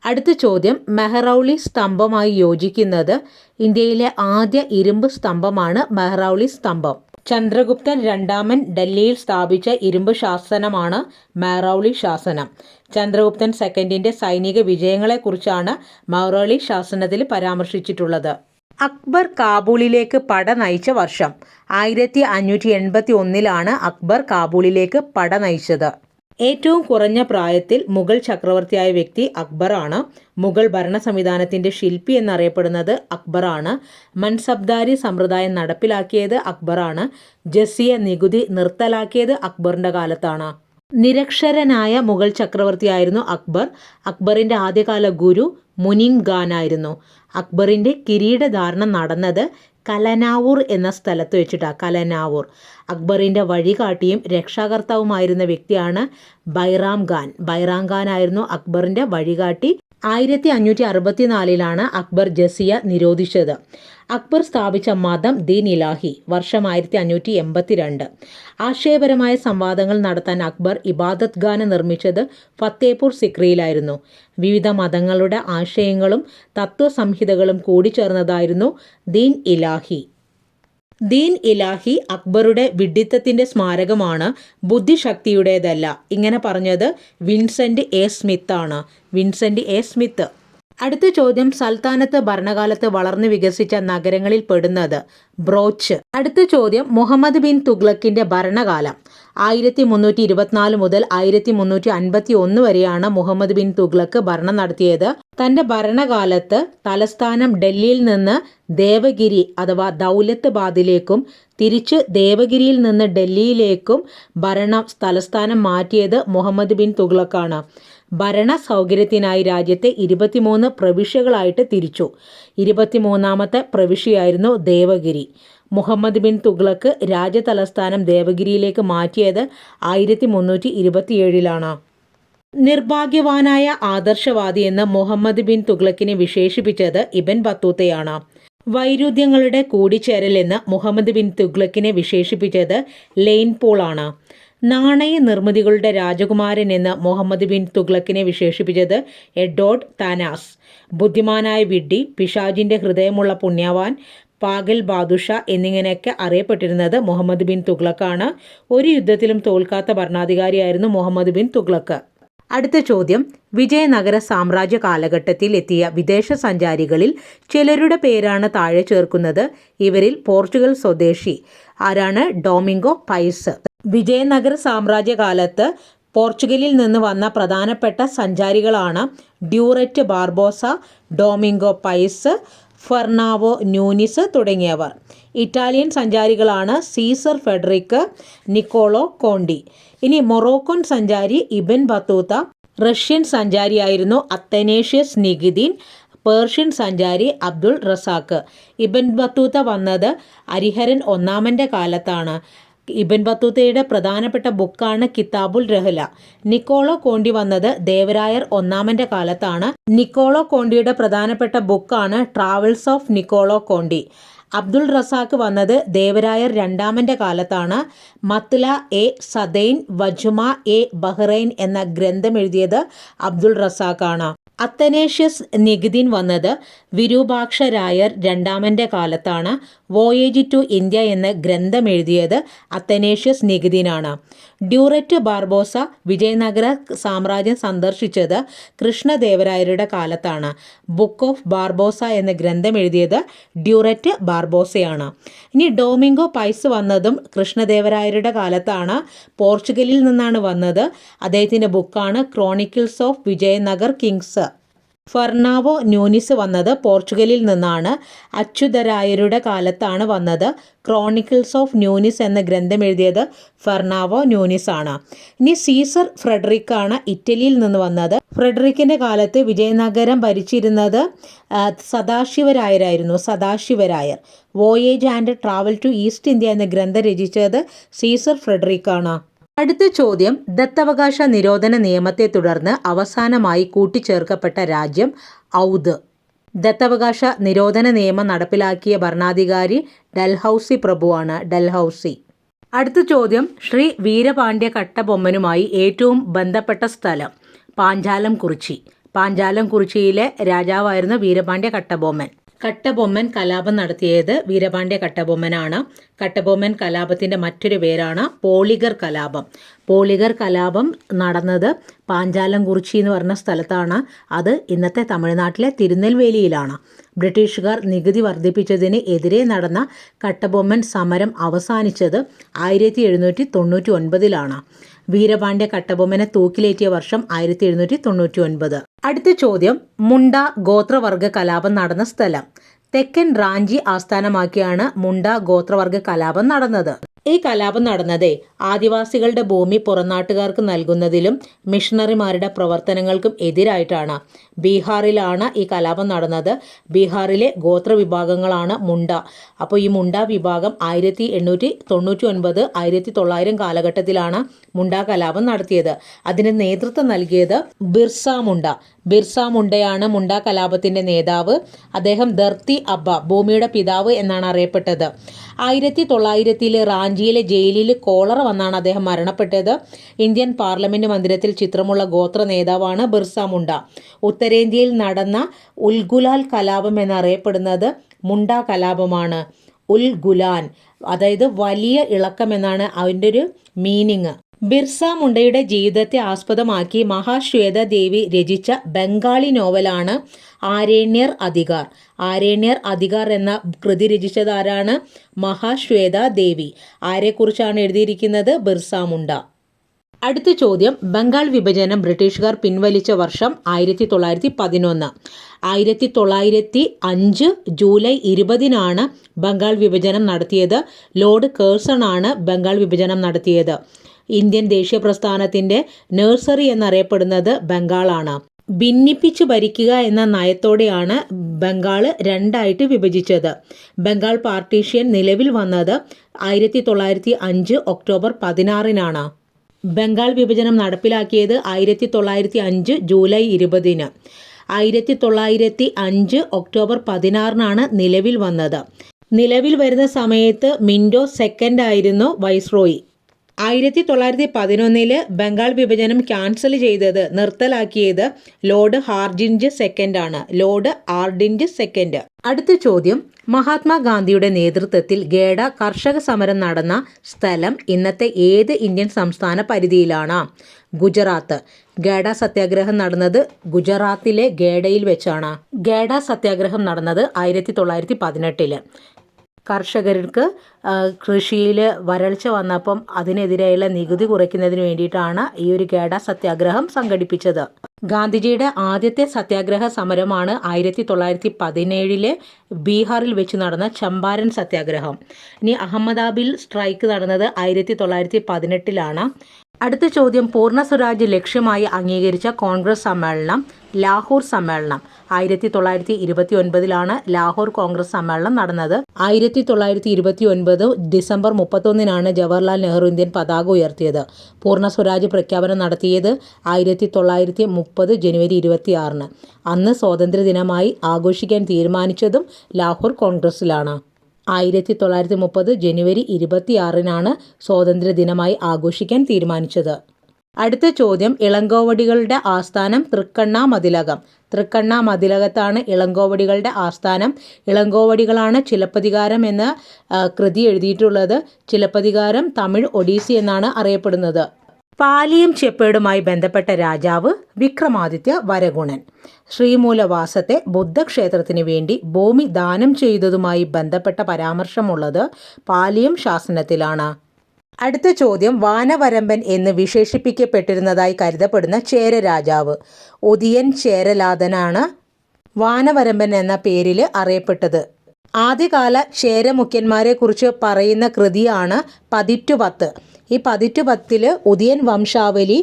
അടുത്ത ചോദ്യം മെഹ്റൌളി സ്തംഭമായി യോജിക്കുന്നത് ഇന്ത്യയിലെ ആദ്യ ഇരുമ്പ് സ്തംഭമാണ് മെഹ്റൌളി സ്തംഭം. ചന്ദ്രഗുപ്തൻ രണ്ടാമൻ ഡൽഹിയിൽ സ്ഥാപിച്ച ഇരുമ്പ് ശാസനമാണ് മാറൌളി ശാസനം. ചന്ദ്രഗുപ്തൻ സെക്കൻഡിന്റെ സൈനിക വിജയങ്ങളെക്കുറിച്ചാണ് മാറൌളി ശാസനത്തിൽ പരാമർശിച്ചിട്ടുള്ളത്. അക്ബർ കാബൂളിലേക്ക് പട നയിച്ച വർഷം ആയിരത്തി അഞ്ഞൂറ്റി എൺപത്തി ഒന്നിലാണ് അക്ബർ കാബൂളിലേക്ക് പട നയിച്ചത്. ഏറ്റവും കുറഞ്ഞ പ്രായത്തിൽ മുഗൾ ചക്രവർത്തിയായ വ്യക്തി അക്ബറാണ്. മുഗൾ ഭരണ സംവിധാനത്തിന്റെ ശില്പി എന്നറിയപ്പെടുന്നത് അക്ബറാണ്. മൻസബ്ദാരി സമ്പ്രദായം നടപ്പിലാക്കിയത് അക്ബറാണ്. ജസിയ നികുതി നിർത്തലാക്കിയത് അക്ബറിന്റെ കാലത്താണ്. നിരക്ഷരനായ മുഗൾ ചക്രവർത്തിയായിരുന്നു അക്ബർ. അക്ബറിന്റെ ആദ്യകാല ഗുരു മുനിം ഖാൻ ആയിരുന്നു അക്ബറിന്റെ കിരീടധാരണം നടന്നത് കലനാവൂർ എന്ന സ്ഥലത്ത് വെച്ചിട്ടാണ് കലനാവൂർ. അക്ബറിന്റെ വഴികാട്ടിയും രക്ഷാകർത്താവുമായിരുന്ന വ്യക്തിയാണ് ബൈറാം ഖാൻ. ബൈറാം ഖാൻ ആയിരുന്നു അക്ബറിന്റെ വഴികാട്ടി ആയിരത്തി അഞ്ഞൂറ്റി അറുപത്തിനാലിലാണ് അക്ബർ ജസിയ നിരോധിച്ചത്. അക്ബർ സ്ഥാപിച്ച മതം ദീൻ ഇലാഹി വർഷം ആയിരത്തി അഞ്ഞൂറ്റി എൺപത്തിരണ്ട് ആശയപരമായ സംവാദങ്ങൾ നടത്താൻ അക്ബർ ഇബാദത്ത് ഖാന നിർമ്മിച്ചത് ഫത്തേപൂർ സിക്രിയിലായിരുന്നു. വിവിധ മതങ്ങളുടെ ആശയങ്ങളും തത്വസംഹിതകളും കൂടിച്ചേർന്നതായിരുന്നു ദീൻ ഇലാഹി. ദീൻ ഇലാഹി അക്ബറുടെ വിഡിത്തത്തിന്റെ സ്മാരകമാണ് ബുദ്ധിശക്തിയുടേതല്ല. ഇങ്ങനെ പറഞ്ഞത് വിൻസെന്റ് എ സ്മിത്ത് ആണ് വിൻസെന്റ് എ സ്മിത്ത്. അടുത്ത ചോദ്യം സൽത്താനത്ത് ഭരണകാലത്ത് വളർന്നു വികസിച്ച നഗരങ്ങളിൽ പെടുന്നത് ബ്രോച്ച്. അടുത്ത ചോദ്യം മുഹമ്മദ് ബിൻ തുഗ്ലക്കിന്റെ ഭരണകാലം. ആയിരത്തി മുന്നൂറ്റി ഇരുപത്തിനാല് മുതൽ ആയിരത്തി മുന്നൂറ്റി അൻപത്തി ഒന്ന് വരെയാണ് മുഹമ്മദ് ബിൻ തുഗ്ലക്ക് ഭരണം നടത്തിയത്. തന്റെ ഭരണകാലത്ത് തലസ്ഥാനം ഡൽഹിയിൽ നിന്ന് ദേവഗിരി അഥവാ ദൗലത്ത് ബാദിലേക്കും തിരിച്ച് ദേവഗിരിയിൽ നിന്ന് ഡൽഹിയിലേക്കും ഭരണം തലസ്ഥാനം മാറ്റിയത് മുഹമ്മദ് ബിൻ തുഗ്ലക്കാണ്. ഭരണ സൗകര്യത്തിനായി രാജ്യത്തെ ഇരുപത്തിമൂന്ന് പ്രവിശ്യകളായിട്ട് തിരിച്ചു. ഇരുപത്തിമൂന്നാമത്തെ പ്രവിശ്യയായിരുന്നു ദേവഗിരി. മുഹമ്മദ് ബിൻ തുഗ്ലക്ക് രാജ്യതലസ്ഥാനം ദേവഗിരിയിലേക്ക് മാറ്റിയത് ആയിരത്തി മുന്നൂറ്റി ഇരുപത്തിയേഴിലാണ് നിർഭാഗ്യവാനായ ആദർശവാദി എന്ന് മുഹമ്മദ് ബിൻ തുഗ്ലക്കിനെ വിശേഷിപ്പിച്ചത് ഇബൻ ബത്തൂത്തയാണ്. വൈരുദ്ധ്യങ്ങളുടെ കൂടിച്ചേരൽ എന്ന് മുഹമ്മദ് ബിൻ തുഗ്ലക്കിനെ വിശേഷിപ്പിച്ചത് ലെയിൻ പോളാണ്. നാണയ നിർമ്മിതികളുടെ രാജകുമാരൻ എന്ന് മുഹമ്മദ് ബിൻ തുഗ്ലക്കിനെ വിശേഷിപ്പിച്ചത് എഡോഡ് താനാസ്. ബുദ്ധിമാനായ വിഡ്ഡി പിഷാജിന്റെ ഹൃദയമുള്ള പുണ്യവാൻ പാഗൽ ബാദുഷ എന്നിങ്ങനെയൊക്കെ അറിയപ്പെട്ടിരുന്നത് മുഹമ്മദ് ബിൻ തുഗ്ലക്കാണ്. ഒരു യുദ്ധത്തിലും തോൽക്കാത്ത ഭരണാധികാരിയായിരുന്നു മുഹമ്മദ് ബിൻ തുഗ്ലക്ക്. അടുത്ത ചോദ്യം. വിജയനഗര സാമ്രാജ്യ കാലഘട്ടത്തിൽ എത്തിയ വിദേശ സഞ്ചാരികളിൽ ചിലരുടെ പേരാണ് താഴെ ചേർക്കുന്നത്. ഇവരിൽ പോർച്ചുഗൽ സ്വദേശി ആരാണ്? ഡോമിംഗോ പൈസ്. വിജയനഗര സാമ്രാജ്യകാലത്ത് പോർച്ചുഗലിൽ നിന്ന് വന്ന പ്രധാനപ്പെട്ട സഞ്ചാരികളാണ് ഡ്യൂറെറ്റ് ബാർബോസ ഡോമിംഗോ പൈസ് ഫെർണാവോ ന്യൂനിസ് തുടങ്ങിയവർ. ഇറ്റാലിയൻ സഞ്ചാരികളാണ് സീസർ ഫെഡറിക്ക് നിക്കോളോ കോണ്ടി. ഇനി മൊറോക്കോൻ സഞ്ചാരി ഇബൻ ബത്തൂത്ത റഷ്യൻ സഞ്ചാരിയായിരുന്നു അത്തനേഷ്യസ് നികിദീൻ പേർഷ്യൻ സഞ്ചാരി അബ്ദുൾ റസാക്ക്. ഇബൻ ബത്തൂത്ത വന്നത് അരിഹരൻ ഒന്നാമന്റെ കാലത്താണ്. ഇബൻ ബത്തൂത്തയുടെ പ്രധാനപ്പെട്ട ബുക്കാണ് കിതാബുൽ രഹ്ല നിക്കോളോ കോണ്ടി വന്നത് ദേവരായർ ഒന്നാമന്റെ കാലത്താണ്. നിക്കോളോ കോണ്ടിയുടെ പ്രധാനപ്പെട്ട ബുക്കാണ് travels of Niccolo Conti. Abdul Razzaq വന്നത് ദേവരായർ രണ്ടാമന്റെ കാലത്താണ്. മത്ല എ സദൈൻ വജുമ എ ബഹ്റൈൻ എന്ന ഗ്രന്ഥം എഴുതിയത് അബ്ദുൾ റസാക്കാണ് അത്തനേഷ്യസ് നികുതിൻ വന്നത് വിരൂപാക്ഷ രായർ രണ്ടാമന്റെ കാലത്താണ്. വോയേജ് ടു ഇന്ത്യ എന്ന ഗ്രന്ഥം എഴുതിയത് അത്തനേഷ്യസ് നികുതിനാണ് ഡ്യൂററ്റ് ബാർബോസ വിജയനഗര സാമ്രാജ്യം സന്ദർശിച്ചത് കൃഷ്ണദേവരായരുടെ കാലത്താണ്. ബുക്ക് ഓഫ് ബാർബോസ എന്ന ഗ്രന്ഥം എഴുതിയത് ഡ്യൂററ്റ് ബാർബോസയാണ്. ഇനി ഡോമിംഗോ പൈസ് വന്നതും കൃഷ്ണദേവരായരുടെ കാലത്താണ്. പോർച്ചുഗലിൽ നിന്നാണ് വന്നത്. അദ്ദേഹത്തിന്റെ ബുക്കാണ് chronicles of Vijayanagar kings Fernao Nuniz വന്നത് പോർച്ചുഗലിൽ നിന്നാണ്. അച്യുതരായരുടെ കാലത്താണ് വന്നത്. ക്രോണിക്കിൾസ് ഓഫ് ന്യൂനിസ് എന്ന ഗ്രന്ഥം എഴുതിയത് ഫെർണാവോ ന്യൂനിസ് ആണ്. ഇനി സീസർ ഫ്രെഡറിക് ആണ് ഇറ്റലിയിൽ നിന്ന് വന്നത്. ഫ്രെഡറിക്കിന്റെ കാലത്ത് വിജയനഗരം ഭരിച്ചിരുന്നത് സദാശിവരായരായിരുന്നു Sadashivarayar. Voyage and travel to East India എന്ന ഗ്രന്ഥം രചിച്ചത് സീസർ ഫ്രെഡറിക് ആണ് അടുത്ത ചോദ്യം ദത്തവകാശ നിരോധന നിയമത്തെ തുടർന്ന് അവസാനമായി കൂട്ടിച്ചേർക്കപ്പെട്ട രാജ്യം ഔദ്. ദത്തവകാശ നിരോധന നിയമം നടപ്പിലാക്കിയ ഭരണാധികാരി ഡൽഹൌസി പ്രഭുവാണ് ഡൽഹൌസി. അടുത്ത ചോദ്യം ശ്രീ വീരപാണ്ഡ്യ കട്ടബൊമ്മനുമായി ഏറ്റവും ബന്ധപ്പെട്ട സ്ഥലം പാഞ്ചാലം കുറിച്ചി പാഞ്ചാലം കുറിച്ചിയിലെ രാജാവായിരുന്നു വീരപാണ്ഡ്യ കട്ടബൊമ്മൻ. കട്ടബൊമ്മൻ കലാപം നടത്തിയത് വീരപാണ്ഡ്യ കട്ടബൊമ്മനാണ്. കട്ടബൊമ്മൻ കലാപത്തിന്റെ മറ്റൊരു പേരാണ് പോളിഗർ കലാപം. പോളിഗർ കലാപം നടന്നത് പാഞ്ചാലം കുറിച്ചി എന്ന് പറഞ്ഞ സ്ഥലത്താണ്. അത് ഇന്നത്തെ തമിഴ്നാട്ടിലെ തിരുനെൽവേലിയിലാണ്. ബ്രിട്ടീഷുകാർ നികുതി വർദ്ധിപ്പിച്ചതിന് എതിരെ നടന്ന കട്ടബൊമ്മൻ സമരം അവസാനിച്ചത് ആയിരത്തി എഴുന്നൂറ്റി തൊണ്ണൂറ്റി ഒൻപതിലാണ്. വീരപാണ്ഡ്യ കട്ടബൊമ്മനെ തൂക്കിലേറ്റിയ വർഷം ആയിരത്തി എഴുന്നൂറ്റി തൊണ്ണൂറ്റി ഒൻപത് അടുത്ത ചോദ്യം മുണ്ട ഗോത്രവർഗ കലാപം നടന്ന സ്ഥലം. തെക്കൻ റാഞ്ചി ആസ്ഥാനമാക്കിയാണ് മുണ്ട ഗോത്രവർഗ കലാപം നടന്നത്. ഈ കലാപം നടന്നത് ആദിവാസികളുടെ ഭൂമി പുറംനാട്ടുകാർക്ക് നൽകുന്നതിലും മിഷണറിമാരുടെ പ്രവർത്തനങ്ങൾക്കും എതിരായിട്ടാണ്. ബീഹാറിലാണ് ഈ കലാപം നടന്നത്. ബീഹാറിലെ ഗോത്ര വിഭാഗങ്ങളാണ് മുണ്ട. അപ്പോൾ ഈ മുണ്ട വിഭാഗം ആയിരത്തി എണ്ണൂറ്റി തൊണ്ണൂറ്റി ഒൻപത് ആയിരത്തി തൊള്ളായിരം കാലഘട്ടത്തിലാണ് മുണ്ട കലാപം നടത്തിയത്. അതിന് നേതൃത്വം നൽകിയത് ബിർസ മുണ്ട. ബിർസ മുണ്ടയാണ് മുണ്ട കലാപത്തിന്റെ നേതാവ്. അദ്ദേഹം ധർത്തി അബ്ബ ഭൂമിയുടെ പിതാവ് എന്നാണ് അറിയപ്പെട്ടത്. ആയിരത്തി തൊള്ളായിരത്തിലെ റാഞ്ചിയിലെ ജയിലിൽ കോളറ വന്നാണ് അദ്ദേഹം മരണപ്പെട്ടത്. ഇന്ത്യൻ പാർലമെന്റ് മന്ദിരത്തിൽ ചിത്രമുള്ള ഗോത്ര നേതാവാണ് ബിർസ മുണ്ട. ഉത്തരേന്ത്യയിൽ നടന്ന ഉൽഗുലാൽ കലാപം എന്നറിയപ്പെടുന്നത് മുണ്ട കലാപമാണ്. ഉൽ ഗുലാൻ അതായത് വലിയ ഇളക്കം എന്നാണ് അതിന്റെ ഒരു മീനിങ്. ബിർസ മുണ്ടയുടെ ജീവിതത്തെ ആസ്പദമാക്കി മഹാശ്വേത ദേവി രചിച്ച ബംഗാളി നോവലാണ് ആരേണ്യർ അധികാർ. ആരേണ്യർ അധികാർ എന്ന കൃതി രചിച്ചതാരാണ്? മഹാശ്വേത ദേവി. ആരെക്കുറിച്ചാണ് എഴുതിയിരിക്കുന്നത് ബിർസ മുണ്ട? അടുത്ത ചോദ്യം. ബംഗാൾ വിഭജനം ബ്രിട്ടീഷുകാർ പിൻവലിച്ച വർഷം ആയിരത്തി തൊള്ളായിരത്തി പതിനൊന്ന് ആയിരത്തി തൊള്ളായിരത്തി അഞ്ച് ജൂലൈ ഇരുപതിനാണ് ബംഗാൾ വിഭജനം നടത്തിയത്. ലോർഡ് കേഴ്സൺ ആണ് ബംഗാൾ വിഭജനം നടത്തിയത്. ഇന്ത്യൻ ദേശീയ പ്രസ്ഥാനത്തിന്റെ നഴ്സറി എന്നറിയപ്പെടുന്നത് ബംഗാളാണ്. ഭിന്നിപ്പിച്ച് ഭരിക്കുക എന്ന നയത്തോടെയാണ് ബംഗാൾ രണ്ടായിട്ട് വിഭജിച്ചത്. ബംഗാൾ പാർട്ടീഷ്യൻ നിലവിൽ വന്നത് ആയിരത്തി തൊള്ളായിരത്തി അഞ്ച് ഒക്ടോബർ പതിനാറിനാണ്. ബംഗാൾ വിഭജനം നടപ്പിലാക്കിയത് ആയിരത്തി തൊള്ളായിരത്തി അഞ്ച് ജൂലൈ ഇരുപതിന്. ആയിരത്തി തൊള്ളായിരത്തി അഞ്ച് ഒക്ടോബർ പതിനാറിനാണ് നിലവിൽ വന്നത്. നിലവിൽ വരുന്ന സമയത്ത് മിൻഡോ സെക്കൻഡ് ആയിരുന്നു വൈസ്രോയി. ആയിരത്തി തൊള്ളായിരത്തി പതിനൊന്നിൽ ബംഗാൾ വിഭജനം ക്യാൻസൽ ചെയ്തത് നിർത്തലാക്കിയത് ലോർഡ് ഹാർഡിൻജ് സെക്കൻഡ് ആണ് ലോർഡ് ആർഡിൻജ് സെക്കൻഡ്. അടുത്ത ചോദ്യം. മഹാത്മാഗാന്ധിയുടെ നേതൃത്വത്തിൽ ഗേഡ കർഷക സമരം നടന്ന സ്ഥലം ഇന്നത്തെ ഏത് ഇന്ത്യൻ സംസ്ഥാന പരിധിയിലാണ്? ഗുജറാത്ത്. ഗേഡ സത്യാഗ്രഹം നടന്നത് ഗുജറാത്തിലെ ഗേഡയിൽ വെച്ചാണ്. ഗേഡ സത്യാഗ്രഹം നടന്നത് ആയിരത്തി തൊള്ളായിരത്തി പതിനെട്ടിൽ കർഷകർക്ക് കൃഷിയിൽ വരൾച്ച വന്നപ്പം അതിനെതിരെയുള്ള നികുതി കുറയ്ക്കുന്നതിന് വേണ്ടിയിട്ടാണ് ഈ ഒരു കേട സത്യാഗ്രഹം സംഘടിപ്പിച്ചത്. ഗാന്ധിജിയുടെ ആദ്യത്തെ സത്യാഗ്രഹ സമരമാണ് ആയിരത്തി തൊള്ളായിരത്തി പതിനേഴിലെ ബീഹാറിൽ വെച്ച് നടന്ന ചമ്പാരൻ സത്യാഗ്രഹം. ഇനി അഹമ്മദാബിൽ സ്ട്രൈക്ക് നടന്നത് ആയിരത്തി തൊള്ളായിരത്തി പതിനെട്ടിലാണ് അടുത്ത ചോദ്യം പൂർണ സ്വരാജ് ലക്ഷ്യമായി അംഗീകരിച്ച കോൺഗ്രസ് സമ്മേളനം ലാഹോർ സമ്മേളനം. ആയിരത്തി തൊള്ളായിരത്തി ഇരുപത്തി ഒൻപതിലാണ് ലാഹോർ കോൺഗ്രസ് സമ്മേളനം നടന്നത്. ആയിരത്തി തൊള്ളായിരത്തി ഇരുപത്തി ഒൻപത് ഡിസംബർ മുപ്പത്തൊന്നിനാണ് ജവഹർലാൽ നെഹ്റു ഇന്ത്യൻ പതാക ഉയർത്തിയത്. പൂർണ സ്വരാജ് പ്രഖ്യാപനം നടത്തിയത് ആയിരത്തി തൊള്ളായിരത്തി മുപ്പത് ജനുവരി ഇരുപത്തി ആറിന് അന്ന് സ്വാതന്ത്ര്യ ദിനമായി ആഘോഷിക്കാൻ തീരുമാനിച്ചതും ലാഹോർ കോൺഗ്രസിലാണ് ആയിരത്തി തൊള്ളായിരത്തി മുപ്പത് ജനുവരി ഇരുപത്തിയാറിനാണ് സ്വാതന്ത്ര്യദിനമായി ആഘോഷിക്കാൻ തീരുമാനിച്ചത്. അടുത്ത ചോദ്യം ഇളങ്കോവടികളുടെ ആസ്ഥാനം തൃക്കണ്ണ മതിലകം. തൃക്കണ്ണ മതിലകത്താണ് ഇളങ്കോവടികളുടെ ആസ്ഥാനം. ഇളങ്കോവടികളാണ് ചിലപ്പതികാരം എന്ന കൃതി എഴുതിയിട്ടുള്ളത്. ചിലപ്പതികാരം തമിഴ് ഒഡീസി എന്നാണ് അറിയപ്പെടുന്നത്. പാലിയം ചെപ്പേടുമായി ബന്ധപ്പെട്ട രാജാവ് വിക്രമാദിത്യ വരഗുണൻ. ശ്രീമൂലവാസത്തെ ബുദ്ധക്ഷേത്രത്തിന് വേണ്ടി ഭൂമി ദാനം ചെയ്തതുമായി ബന്ധപ്പെട്ട പരാമർശമുള്ളത് പാലിയം ശാസനത്തിലാണ്. അടുത്ത ചോദ്യം വാനവരമ്പൻ എന്ന് വിശേഷിപ്പിക്കപ്പെട്ടിരുന്നതായി കരുതപ്പെടുന്ന ചേര രാജാവ്. ഒതിയൻ ചേരലാതനാണ് വാനവരമ്പൻ എന്ന പേരിൽ അറിയപ്പെട്ടത്. ആദ്യകാല ചേരമുഖ്യന്മാരെ കുറിച്ച് പറയുന്ന കൃതിയാണ് പതിറ്റുപത്ത്. ഈ പതിറ്റു പത്തിൽ ഉദയൻ വംശാവലി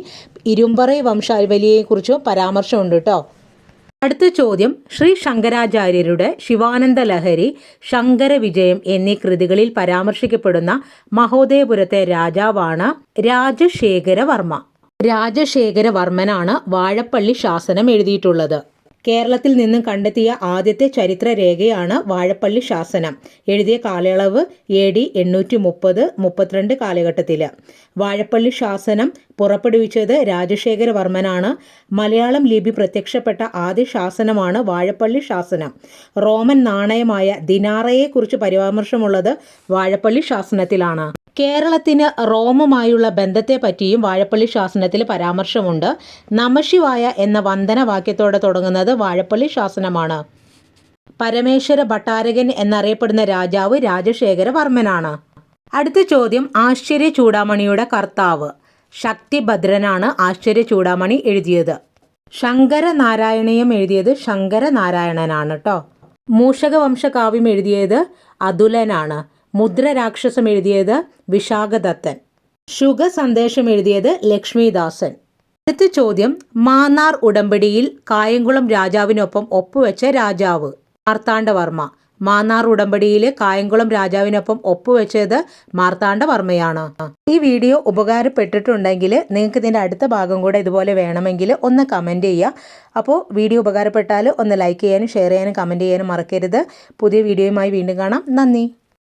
ഇരുമ്പറൈ വംശാവലിയെക്കുറിച്ച് പരാമർശമുണ്ട് കേട്ടോ അടുത്ത ചോദ്യം ശ്രീ ശങ്കരാചാര്യരുടെ ശിവാനന്ദ ലഹരി ശങ്കര വിജയം എന്നീ കൃതികളിൽ പരാമർശിക്കപ്പെടുന്ന മഹോദയപുരത്തെ രാജാവാണ് രാജശേഖരവർമ്മ. രാജശേഖരവർമ്മനാണ് വാഴപ്പള്ളി ശാസനം എഴുതിയിട്ടുള്ളത്. കേരളത്തിൽ നിന്നും കണ്ടെത്തിയ ആദ്യത്തെ ചരിത്ര രേഖയാണ് വാഴപ്പള്ളി ശാസനം. എഴുതിയ കാലയളവ് എ ഡി എണ്ണൂറ്റി മുപ്പത് മുപ്പത്തിരണ്ട് കാലഘട്ടത്തിൽ. വാഴപ്പള്ളി ശാസനം പുറപ്പെടുവിച്ചത് രാജശേഖരവർമ്മനാണ് മലയാളം ലിപി പ്രത്യക്ഷപ്പെട്ട ആദ്യ ശാസനമാണ് വാഴപ്പള്ളി ശാസനം. റോമൻ നാണയമായ ദിനാറയെക്കുറിച്ച് പരാമർശമുള്ളത് വാഴപ്പള്ളി ശാസനത്തിലാണ്. കേരളത്തിന് റോമുമായുള്ള ബന്ധത്തെ പറ്റിയും വാഴപ്പള്ളി ശാസനത്തിൽ പരാമർശമുണ്ട്. നമശിവായ എന്ന വന്ദനവാക്യത്തോടെ തുടങ്ങുന്നത് വാഴപ്പള്ളി ശാസനമാണ്. പരമേശ്വര ഭട്ടാരകൻ എന്നറിയപ്പെടുന്ന രാജാവ് രാജശേഖരവർമ്മനാണ് അടുത്ത ചോദ്യം ആശ്ചര്യ ചൂടാമണിയുടെ കർത്താവ്. ശക്തിഭദ്രനാണ് ആശ്ചര്യ ചൂടാമണി എഴുതിയത്. ശങ്കരനാരായണീയം എഴുതിയത് ശങ്കരനാരായണനാണ് കേട്ടോ മൂഷകവംശകാവ്യം എഴുതിയത് അതുലനാണ്. മുദ്ര രാക്ഷസം എഴുതിയത് വിശാഖദത്തൻ. ശുഗ സന്ദേശം എഴുതിയത് ലക്ഷ്മിദാസൻ. അടുത്ത ചോദ്യം മാന്നാർ ഉടമ്പടിയിൽ കായംകുളം രാജാവിനൊപ്പം ഒപ്പുവെച്ച രാജാവ്. മാർത്താണ്ഡവർമ്മ. മാന്നാർ ഉടമ്പടിയിൽ കായംകുളം രാജാവിനൊപ്പം ഒപ്പുവെച്ചത് മാർത്താണ്ഡവർമ്മയാണ്. ഈ വീഡിയോ ഉപകാരപ്പെട്ടിട്ടുണ്ടെങ്കിൽ നിങ്ങൾക്ക് ഇതിന്റെ അടുത്ത ഭാഗം കൂടെ ഇതുപോലെ വേണമെങ്കിൽ ഒന്ന് കമന്റ് ചെയ്യുക. അപ്പോൾ വീഡിയോ ഉപകാരപ്പെട്ടാൽ ഒന്ന് ലൈക്ക് ചെയ്യാനും ഷെയർ ചെയ്യാനും കമന്റ് ചെയ്യാനും മറക്കരുത്. പുതിയ വീഡിയോയുമായി വീണ്ടും കാണാം. നന്ദി.